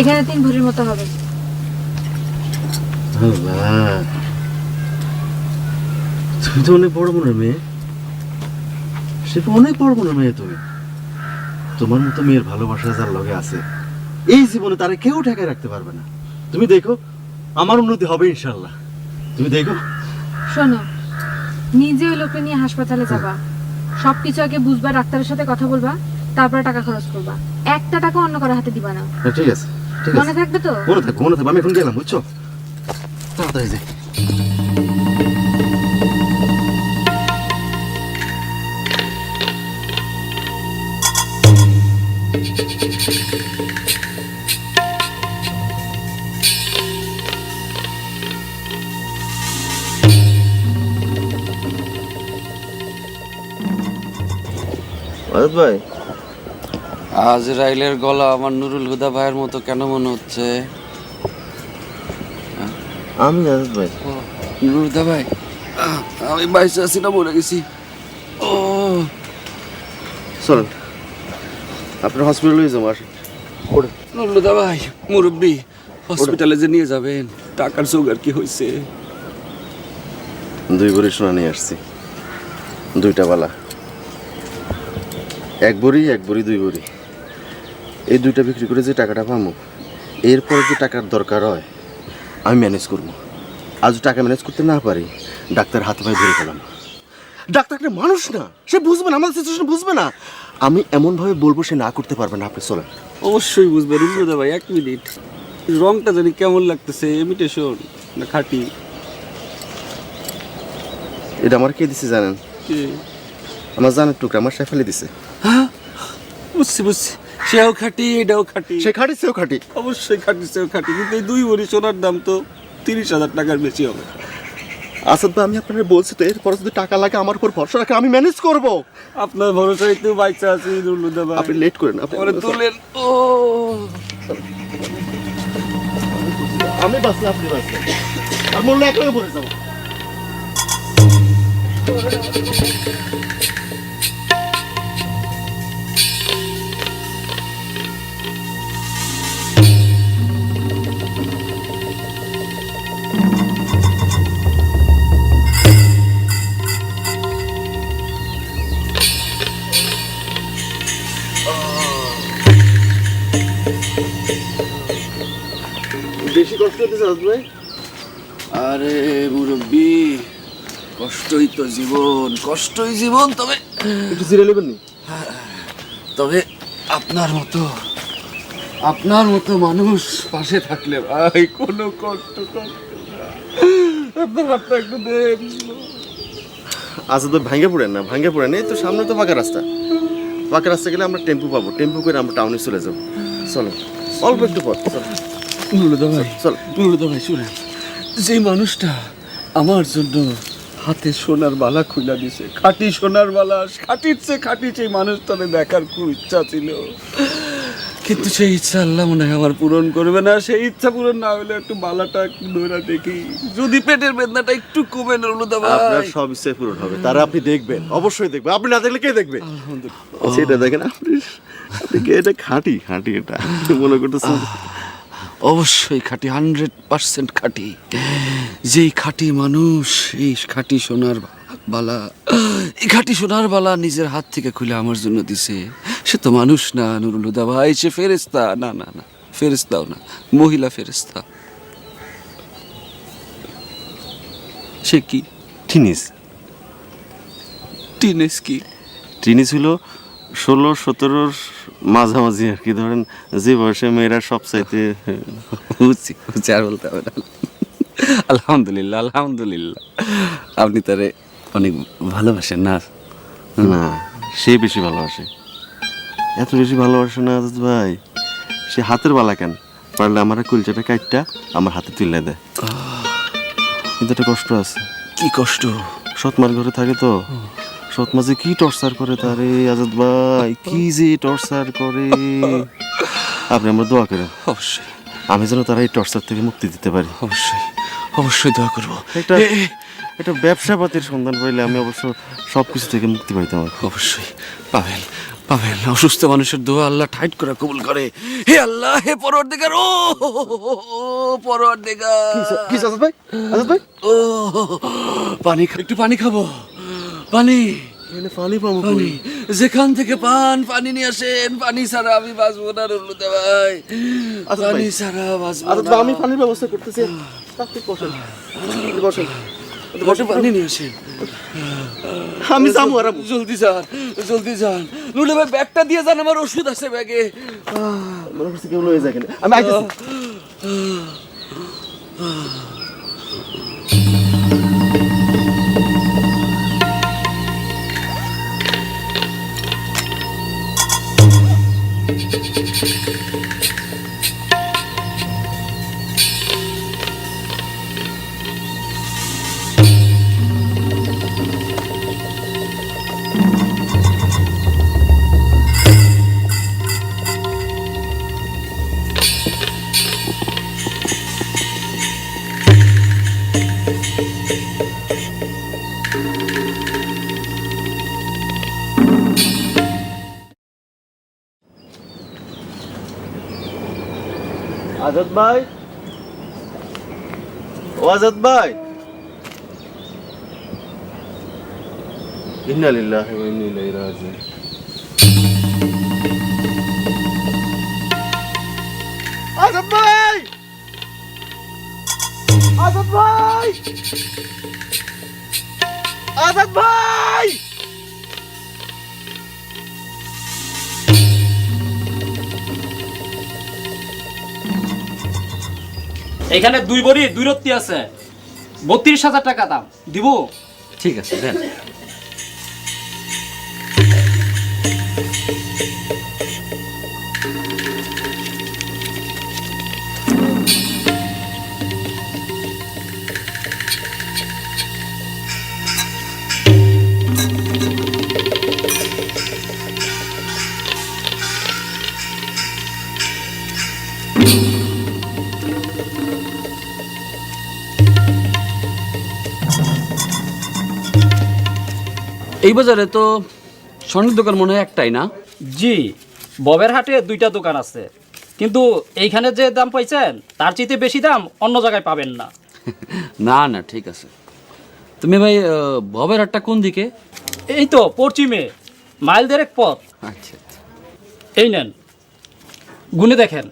এখানে তিন ভরির মতো হবে। তুমি তো অনেক বড় মনের মেয়ে। সে তো অনেক বড় মনের মেয়ে তুমি। তোমার মতো মেয়ের ভালোবাসা যার লগে আছে এই জীবনে তারে কেউ ঠেকায় রাখতে পারবে না। তুমি দেখো আমার উন্নতি হবে ইনশাল্লাহ তুমি দেখো। শোনো নিজে ওই লোককে নিয়ে হাসপাতালে যাবা। সবকিছু আগে বুঝবা ডাক্তারের সাথে কথা বলবা। তারপরে টাকা খরচ করবা। একটা টাকা অন্য কারও হাতে দিবা না। হ্যাঁ, ঠিক আছে ঠিক মনে আছে। থাকবে তো? মনে থাকব মনে থাকব। আমি এখন গেলাম বুঝছ? তাড়াতাড়ি যাই। ভাই আজরাইলের গলা আমার নুরুল হুদা ভাইয়ের মতো কেন মনে হচ্ছে? আমি ভাই। নুরুল হুদা ভাই। আমি বাইশে আছি না মরে গেছি। ও। চলেন। আপনার হসপিটালে যাব আসেন। নুরুল হুদা ভাই মুরব্বী হসপিটালে যে নিয়ে যাবেন টাকার জোগাড় কি হয়েছে? দুই ভরি সোনা নিয়ে আসছি। দুইটা বালা। এক ভরি এক ভরি দুই ভরি। এই দুইটা বিক্রি করে যে টাকাটা পাবো এরপরে যে টাকার দরকার হয় আমি ম্যানেজ করব। আজ টাকা ম্যানেজ করতে না পারি ডাক্তার হাতে পায়ে ধরে পেলাম ডাক্তার একটা মানুষ না সে বুঝবে না আমাদের সিচুয়েশন বুঝবে না। আমি এমনভাবে বলব সে না করতে পারবে না আপনি চলেন। অবশ্যই বুঝবে হুদা ভাই এক মিনিট রংটা জানি কেমন লাগতেছে ইমিটেশন না খাঁটি? এটা আমার কে দিছে জানেন? কি? আমার জানের টুকরা আমার শেফালি দিছে। হ্যাঁ? বুঝছি বুঝছি। সেও খাঁটি এটাও খাঁটি। সে খাটি সেও খাটি। অবশ্যই খাঁটি সেও খাঁটি। কিন্তু এই দুই ভরি সোনার দাম তো তিরিশ হাজার টাকার বেশি হবে। আসাদ ভাই আমি আপনার বলছি তো এরপর যদি টাকা লাগে আমার উপর ভরসা রাখে আমি ম্যানেজ করব। আপনার ভরসায় তো বাইচা আছে নুরুলুদা ভাই। আপনি লেট করেন আপনি তুলেন ও আমি বাঁচলে আপনি বাঁচলেন। আর মূল্য একলাগে পড়ে যাব। কষ্ট ভাই? আরে মুরব্বী কষ্টই তো জীবন কষ্টই জীবন তবে একটু জিরে নেবেন নি? তবে আপনার মতো আপনার মতো মানুষ পাশে থাকলে ভাই কোনো কষ্ট কষ্ট না। আপনার হাতটা একটু দেন। আসাদ ভাই ভাঙ্গে পড়েন না ভাঙ্গে পড়েন। এই তো সামনে তো ফাঁকা রাস্তা। ফাঁকা রাস্তা গেলে আমরা টেম্পু পাবো। টেম্পু করে আমরা টাউনে চলে যাব। চলো অল্প একটু পথ চলো। নুরুলুদা ভাই। চলো। নুরুলুদা ভাই শুনেন যে মানুষটা আমার জন্য হাতে সোনার বালা খুলে দিছে খাঁটি সোনার বালা খাটির চেয়ে খাঁটি সেই মানুষটাকে দেখার খুব ইচ্ছা ছিল। কিন্তু সেই ইচ্ছা আল্লাহ মনে হয় আমার পূরণ করবে না। সেই ইচ্ছা পূরণ না হলে একটু বালাটা একটু ধরে দেখি। যদি পেটের বেদনাটা একটু কমে আপনার ভাই। সব ইচ্ছাই পূরণ হবে। তারা আপনি দেখবেন অবশ্যই দেখবেন। আপনি না দেখলে কে দেখবে? সেটা দেখেন আপনি আপনি কে? এটা খাঁটি খাঁটি এটা। মনে করতেছেন। অবশ্যই খাঁটি হান্ড্রেড পার্সেন্ট খাঁটি। যেই খাঁটি মানুষ এই খাঁটি সোনার বালা। এই খাঁটি সোনার বালা নিজের হাত থেকে খুলে আমার জন্য দিছে। সে তো মানুষ না নুরুল হুদা ভাই সে ফেরেস্তা না না না ফেরেস্তাও না মহিলা ফেরেস্তা সে কি? টিনিস টিনেস কি? টিনি ছিল ষোলো সতেরোর মাঝামাঝি আর কি। ধরেন যে বয়সে মেয়েরা সব চাইতে আর বলতে হবে না। আলহামদুলিল্লাহ আলহামদুলিল্লাহ। আপনি তারে অনেক ভালোবাসেন না? না সে বেশি ভালোবাসে। এত বেশি ভালোবাসে না ভাই। সে হাতের বালা কেন? পারলে আমার কুলচাটা কাটটা আমার হাতে তুলে দেয় কিন্তু একটা কষ্ট আছে। কি কষ্ট? সৎমার ঘরে থাকে তো। সৎমা যে কি টর্চার করে তারে আজাদ ভাই? কি যে টর্চার করে? আপনি আমরা দোয়া করেন। অবশ্যই। আমি যেন তারা এই টর্চার থেকে মুক্তি দিতে পারি। অবশ্যই। অবশ্যই দোয়া করব। একটা- এ, এ, একটা ব্যবসা পাতির সন্ধান পাইলে আমি অবশ্য সব কিছু থেকে মুক্তি পাইতাম অবশ্যই। পাবেন পাবেন। অসুস্থ মানুষের দোয়া আল্লাহ টাইট করে কবুল করে। হে আল্লাহ হে পরোয়ার দিগার ও পরোয়ার দিগার কি আজাদ ভাই? আজাদ ভাই? ও পানি একটু পানি খাব। পানি। এখানে পানি পাবো পানি। যেখান থেকে পান পানি নিয়ে আসেন পানি ছাড়া আমি বাঁচবো না রুলুদা ভাই। আচ্ছা পানি ছাড়া বাঁচবো আজাদ না। আমি পানির ব্যবস্থা করতেছি। বসেন। বসেন। পানি নিয়ে আসেন। আমি যাব আর জলদি যান জলদি যান। ভাই ব্যাগটা দিয়ে যান আমার ওষুধ আছে ব্যাগে। মনে করছি কেউ লয়ে যায় আমি আইতেছি। আজাদ ভাই ও আজাদ ভাই ইন্না লিল্লাহি ওয়া ইন্না ইলাইহি রাজিউন আজাদ ভাই আজাদ ভাই আজাদ ভাই এখানে দুই বড়ি দুই রত্তি আছে। বত্রিশ হাজার টাকা দাম। দিব? ঠিক আছে দেন। এই বাজারে তো স্বর্ণের দোকান মনে হয় একটাই না? জি ববের হাটে দুইটা দোকান আছে। কিন্তু এইখানে যে দাম পাইছেন তার চাইতে বেশি দাম অন্য জায়গায় পাবেন না। না না ঠিক আছে। তুমি ভাই আহ, ভবের হাটটা কোন দিকে? এই তো পশ্চিমে মাইল দেড়েক পথ। আচ্ছা আচ্ছা। এই নেন গুনে দেখেন।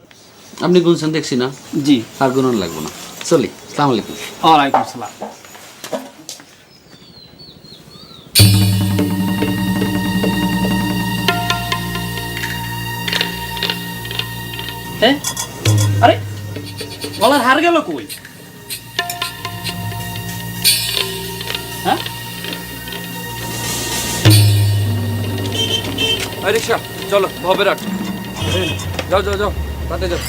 আপনি গুনছেন দেখছি না। জি। আর গুনন লাগবো না। চলি সালাম আলাইকুম। ওয়ালাইকুম সালাম। হ্যাঁ আরে, গলার হার গেল কই? হ্যাঁ? রিক্সা, চলো ভবের যাও যাও যাও, তাতে যাও।